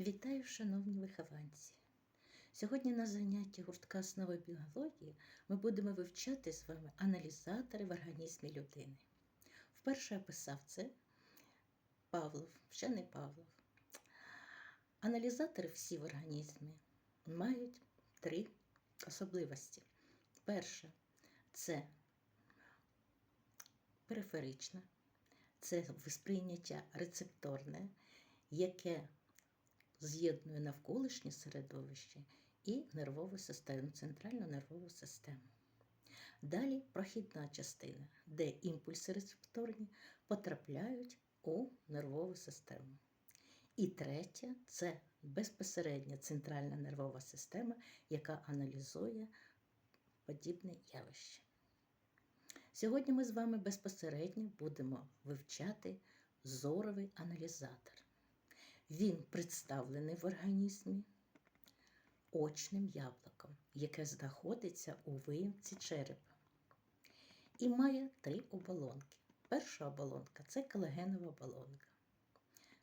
Вітаю, шановні вихованці! Сьогодні на занятті гуртка основи біології ми будемо вивчати з вами аналізатори в організмі людини. Вперше описав це Павлов, ще не Павлов. Аналізатори всі в організмі мають три особливості. Перше це периферичне, це сприйняття рецепторне, яке з'єднує навколишнє середовище і нервову систему, центральну нервову систему. Далі прохідна частина, де імпульси рецепторні потрапляють у нервову систему. І третє це безпосередня центральна нервова система, яка аналізує подібне явище. Сьогодні ми з вами безпосередньо будемо вивчати зоровий аналізатор. Він представлений в організмі очним яблуком, яке знаходиться у виїмці черепа. І має три оболонки. Перша оболонка це колагенова оболонка,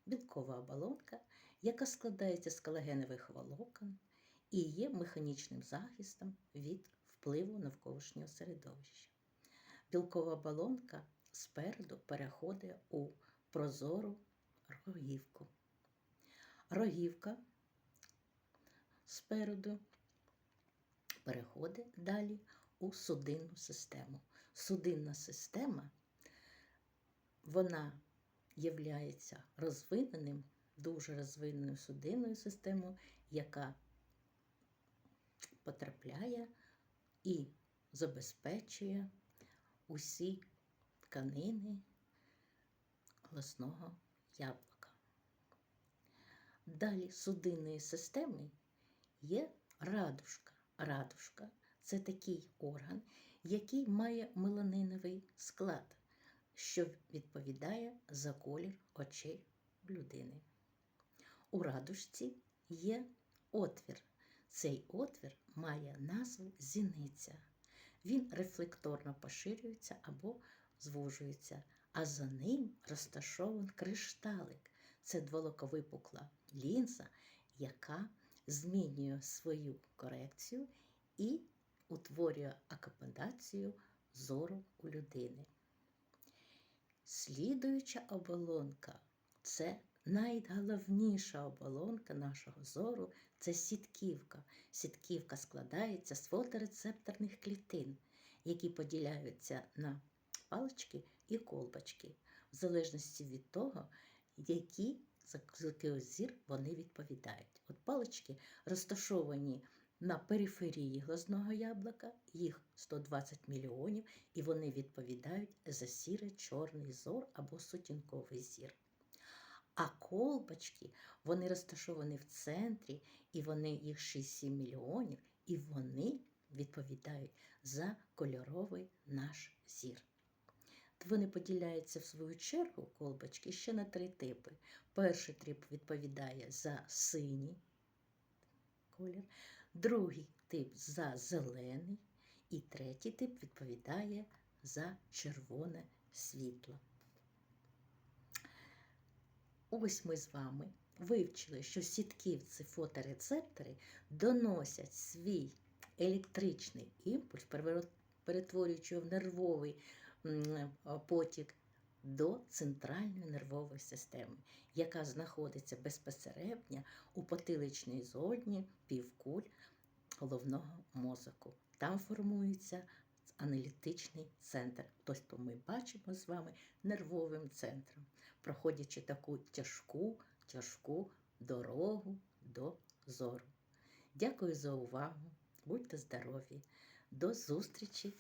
білкова оболонка, яка складається з колагенових волокон і є механічним захистом від впливу навколишнього середовища. Білкова оболонка спереду переходить у прозору рогівку. Рогівка спереду переходить далі у судинну систему. Судинна система, вона є розвиненим, дуже розвиненою судинною системою, яка потрапляє і забезпечує усі тканини голосного яблука. Далі судинної системи є радужка. Радужка це такий орган, який має меланиновий склад, що відповідає за колір очей людини. У радужці є отвір. Цей отвір має назву зіниця. Він рефлекторно поширюється або звужується, а за ним розташований кришталик. Це дволоковипукла лінза, яка змінює свою корекцію і утворює акомодацію зору у людини. Слідуюча оболонка це найголовніша оболонка нашого зору це сітківка. Сітківка складається з фоторецепторних клітин, які поділяються на палички і колбочки, в залежності від того, які за який зір вони відповідають. От палички розташовані на периферії глазного яблука, їх 120 мільйонів, і вони відповідають за сіре чорний зор або сутінковий зір. А колбочки, вони розташовані в центрі, і вони їх 6-7 мільйонів, і вони відповідають за кольоровий наш зір. Вони поділяються в свою чергу колбочки ще на три типи. Перший тип відповідає за синій колір, другий тип за зелений, і третій тип відповідає за червоне світло. Ось ми з вами вивчили, що сітківці фоторецептори доносять свій електричний імпульс, перетворюючи його в нервовий потік до центральної нервової системи, яка знаходиться безпосередньо у потиличній зоні півкуль головного мозку. Там формується аналітичний центр. Тобто ми бачимо з вами нервовим центром, проходячи таку тяжку, тяжку дорогу до зору. Дякую за увагу. Будьте здорові! До зустрічі!